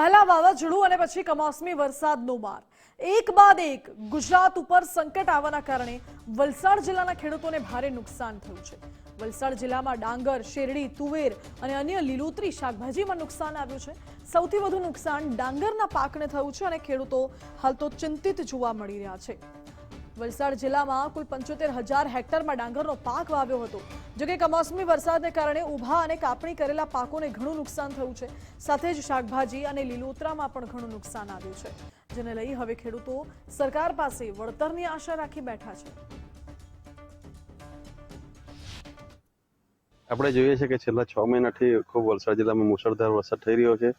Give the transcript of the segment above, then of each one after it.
પહેલા વાવાઝોડું અને પછી કમોસમી વરસાદનો માર. એક બાદ એક, ગુજરાત ઉપર સંકટ આવવાના કારણે વલસાડ જિલ્લાના ખેડૂતોને ભારે નુકસાન થયું છે. વલસાડ જિલ્લામાં ડાંગર, શેરડી, તુવેર અને અન્ય લીલોતરી શાકભાજીમાં નુકસાન આવ્યું છે. સૌથી વધુ નુકસાન ડાંગરના પાકને થયું છે અને ખેડૂતો હાલ તો ચિંતિત જોવા મળી રહ્યા છે. વલસાડ જિલ્લામાં કુલ પંચોતેર હજાર હેક્ટરમાં ડાંગરનો પાક વાવ્યો હતો. જોકે કમોસમી વરસાદને કારણે ઊભા અને કાપણી કરેલા પાકોને ઘણું નુકસાન થયું છે. સાથે જ શાકભાજી અને લીલોતરામાં પણ ઘણું નુકસાન આવ્યું છે. જેને લઈ હવે ખેડૂતો સરકાર પાસે વળતરની આશા રાખી બેઠા છે. આપણે જોઈએ છે કે છેલ્લા છ મહિનાથી ખૂબ વલસાડ જિલ્લામાં મુશળધાર વરસાદ થઈ રહ્યો છે.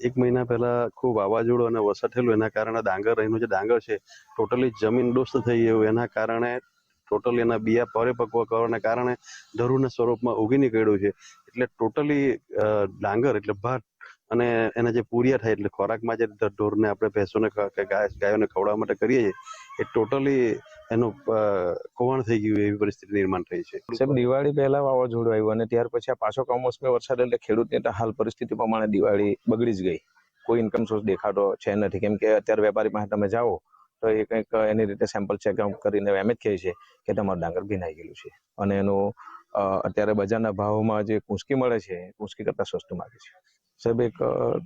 એક મહિના પહેલા ખૂબ વાવાઝોડું અને વરસાદ થયેલું, એના કારણે ડાંગર એનું જે ડાંગર છે, ટોટલી જમીન દોસ્ત થઈ ગયું. એના કારણે ટોટલી એના બિયા પરિપક્વ કરવાના કારણે ધરુના સ્વરૂપમાં ઉગી નીકળ્યું છે. એટલે ટોટલી ડાંગર એટલે ભાત અને એના જે પૂરિયા થાય એટલે ખોરાકમાં જે ઢોરને આપણે ભેંસોને ગાયોને ખવડાવવા માટે કરીએ છીએ એ ટોટલી એનું અ, થઈ ગયું એવી પરિસ્થિતિ નિર્માણ થઈ છે. સાહેબ દિવાળી પહેલા વાવાઝોડું આવ્યું અને ત્યાર પછી આ પાછો કમોસમી વરસાદ એટલે ખેડૂતની હાલ પરિસ્થિતિ પ્રમાણે દિવાળી બગડી જ ગઈ. કોઈ ઇન્કમ સોર્સ દેખાતો છે નથી. કેમ કે અત્યારે વેપારી પાસે તમે જાઓ તો એ કંઈક એની રીતે સેમ્પલ ચેક કરીને એમ જ કહે છે કે તમારું ડાંગર ભીનાઈ ગયેલું છે. અને એનું અત્યારે બજારના ભાવમાં જે કુંસકી મળે છે, એ કુંચકી કરતાં સસ્તું માગે છે. સાહેબ, એક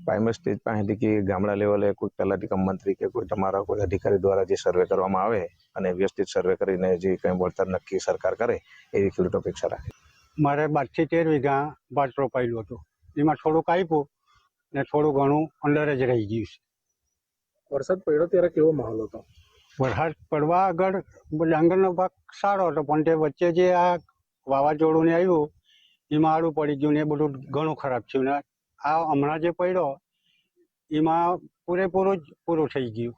પ્રાઇમરી સ્ટેજ પાસેથી કે ગામડા લેવલે કોઈ તલાટી કમ મંત્રી કે કોઈ તમારા કોઈ અધિકારી દ્વારા જે સર્વે કરવામાં આવે અને વ્યવસ્થિત સર્વે કરીને જે કંઈ વળતર નક્કી સરકાર કરે, એવી ખેડૂતો અપેક્ષા રાખે. મારે બારથી તેર વીઘા ભાત રોપાયેલું હતું. એમાં થોડુંક આપ્યું ને થોડું ઘણું અંડર જ રહી ગયું છે. વરસાદ પડ્યો ત્યારે કેવો માહોલ હતો? વરસાદ પડવા આગળ ડાંગરનો ભાગ સારો હતો, પણ તે વચ્ચે જે આ વાવાઝોડું ને આવ્યું, એમાં આડું પડી ગયું ને એ બધું ઘણું ખરાબ થયું ને આ હમણાં જે પડ્યો, એમાં પૂરેપૂરું જ પૂરું થઈ ગયું.